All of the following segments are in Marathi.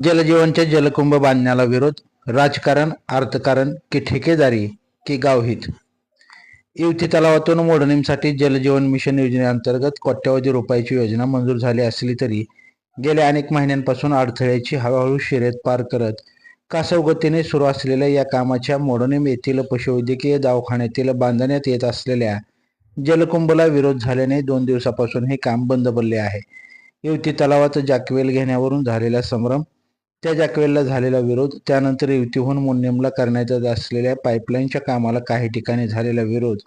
जलजीवनच्या जलकुंभ बांधण्याला विरोध राजकारण अर्थकारण की ठेकेदारी की गावहित युती तलावातून मोडणीसाठी जलजीवन मिशन योजनेअंतर्गत कोट्यवधी रुपयाची योजना मंजूर झाली असली तरी गेल्या अनेक महिन्यांपासून अडथळ्याची हळूहळू शिरेत पार करत कासवगतीने सुरू असलेल्या या कामाच्या मोडणीम येथील पशुवैद्यकीय दवाखान्यातील बांधण्यात येत असलेल्या जलकुंभला विरोध झाल्याने दोन दिवसापासून हे काम बंद पडले आहे. युवती तलावात जाकवेल घेण्यावरून झालेला संभ्रम त्या जाकवेलला झालेला विरोध त्यानंतर युतीहून मुन्नेमला करण्यात येत असलेल्या पाईपलाईनच्या कामाला काही ठिकाणी झालेला विरोध.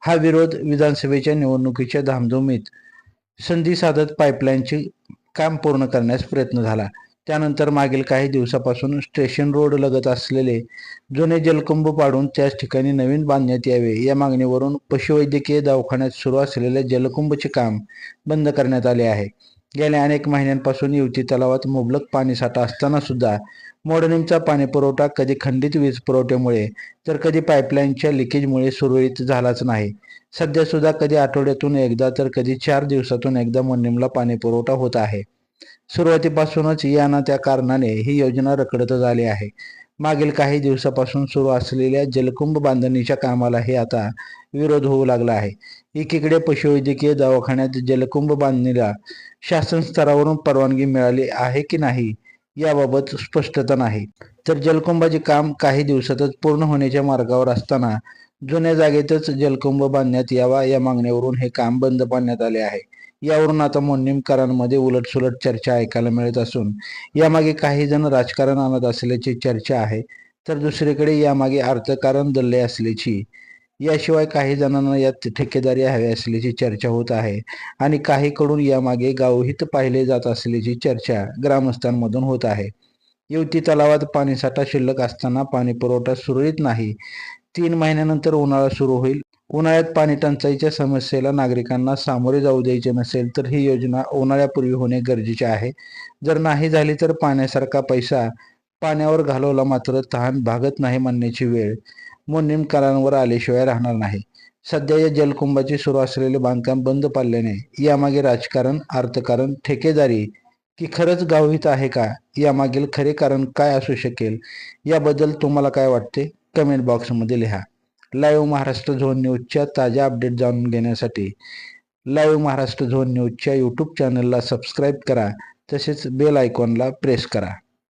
हा विरोध विधानसभेच्या निवडणुकीच्या धामधुमीत संधी साधत पाईपलाईनचे काम पूर्ण करण्यास प्रयत्न झाला. त्यानंतर मागील काही दिवसापासून स्टेशन रोड लगत असलेले जुने जलकुंभ पाडून त्याच ठिकाणी नवीन बांधण्यात यावे या मागणीवरून पशुवैद्यकीय दवाखान्यात सुरू असलेले जलकुंभचे काम बंद करण्यात आले आहे. गेल्या अनेक महिन्यांपासून युवती तलावात मुबलक पाणीसाठा असताना सुद्धा मोडणीमचा पाणीपुरवठा कधी खंडित वीज पुरवठ्यामुळे तर कधी पाईपलाईनच्या लिकेजमुळे सुरळीत झालाच नाही. सध्या सुद्धा कधी आठवड्यातून एकदा तर कधी चार दिवसातून एकदा मोडणीमला पाणीपुरवठा होत आहे. सुरुवातीपासूनच या ना त्या कारणाने ही योजना रखडतच आली आहे. मागील काही दिवसापासून सुरू असलेल्या जलकुंभ बांधणीच्या कामालाही आता विरोध होऊ लागला आहे. एकीकडे पशुवैद्यकीय दवाखान्यात जलकुंभ बांधणीला शासन स्तरावरून परवानगी मिळाली आहे की नाही याबाबत स्पष्टता नाही. तर जलकुंभाचे काम काही दिवसातच पूर्ण होण्याच्या मार्गावर असताना जुन्या जागेतच जलकुंभ बांधण्यात यावा या मागणीवरून हे काम बंद पाडण्यात आले आहे. यावरून आता मोडणीमकरांमध्ये उलटसुलट चर्चा ऐकायला मिळत असून यामागे काही जण राजकारण आणत असल्याची चर्चा आहे तर दुसरीकडे यामागे अर्थकारण दल्ले असल्याची याशिवाय काही जणांना यात ठेकेदारी हवी असल्याची चर्चा होत आहे आणि काहीकडून यामागे गावहित पाहिले जात असल्याची चर्चा ग्रामस्थांमधून होत आहे. युवती तलावात पाणीसाठा शिल्लक असताना पाणी पुरवठा सुरळीत नाही. तीन महिन्यानंतर उन्हाळा सुरू होईल. उन्हाळ्यात पाणी टंचाईच्या समस्येला नागरिकांना सामोरे जाऊ द्यायचे नसेल तर ही योजना उन्हाळ्यापूर्वी होणे गरजेचे आहे. जर नाही झाली तर पाण्यासारखा पैसा पाण्यावर घालवला मात्र तहान भागत नाही म्हणण्याची वेळ मुनिमकारांवर आल्याशिवाय राहणार नाही. सध्या या जलकुंभाचे सुरू असलेले बांधकाम बंद पडल्याने यामागे राजकारण अर्थकारण ठेकेदारी की खरंच गावहित आहे का? यामागील खरे कारण काय असू शकेल? याबद्दल तुम्हाला काय वाटते? कमेंट बॉक्समध्ये लिहा. लाईव्ह महाराष्ट्र झोन न्यूजच्या ताज्या अपडेट जाणून घेण्यासाठी लाईव्ह महाराष्ट्र झोन न्यूजच्या यूट्यूब चॅनलला सबस्क्राईब करा तसेच बेल आयकॉनला प्रेस करा.